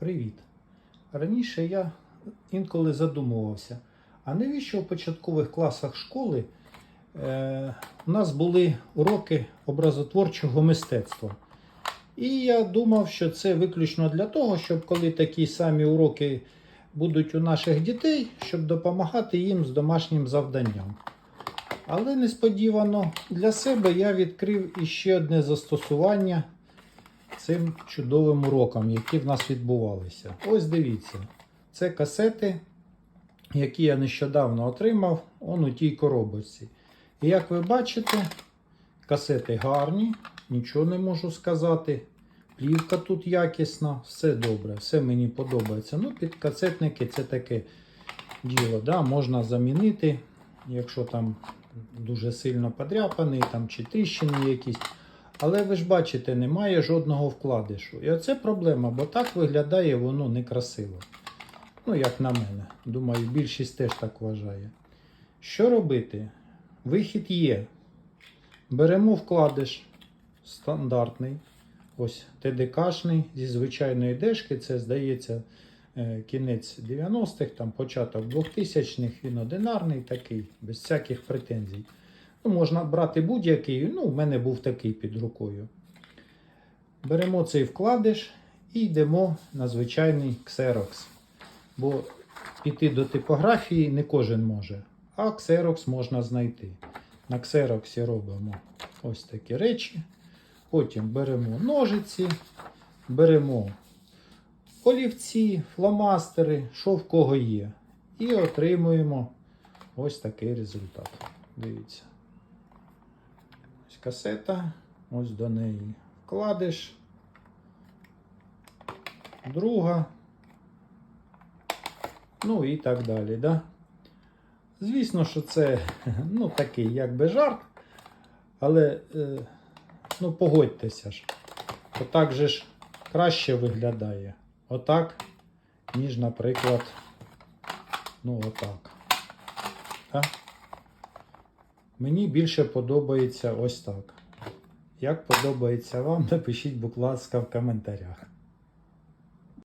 Привіт. Раніше я інколи задумувався, а навіщо в початкових класах школи е, у нас були уроки образотворчого мистецтва? І я думав, що це виключно для того, щоб коли такі самі уроки будуть у наших дітей, щоб допомагати їм з домашнім завданням. Але несподівано для себе я відкрив іще одне застосування цим чудовим урокам, які в нас відбувалися. Ось дивіться, це касети, які я нещодавно отримав он у тій коробочці. І як ви бачите, касети гарні, нічого не можу сказати. Плівка тут якісна, все добре, все мені подобається. Ну, під касетники це таке діло. Да? Можна замінити, якщо там дуже сильно подряпаний там, чи тріщини якісь. Але ви ж бачите, немає жодного вкладишу. І оце проблема, бо так виглядає воно некрасиво. Ну, як на мене. Думаю, більшість теж так вважає. Що робити? Вихід є. Беремо вкладиш стандартний. Ось ТДКшний зі звичайної дешки. Це, здається, е, кінець 90-х, там початок 2000-х, він одинарний такий, без всяких претензій. Ну, можна брати будь-який, ну, у мене був такий під рукою. Беремо цей вкладиш і йдемо на звичайний Xerox. Бо піти до типографії не кожен може, а Xerox можна знайти. На Xerox робимо ось такі речі. Потім беремо ножиці, беремо олівці, фломастери, що в кого є. І отримуємо ось такий результат. Дивіться. Касета, ось до неї вкладиш. Друга. Ну і так далі. Да? Звісно, що це ну, такий якби жарт, але е, ну, погодьтеся ж. Отак же ж краще виглядає. Отак, ніж, наприклад, ну, отак. Так? Мені більше подобається ось так. Як подобається вам, напишіть, будь ласка, в коментарях.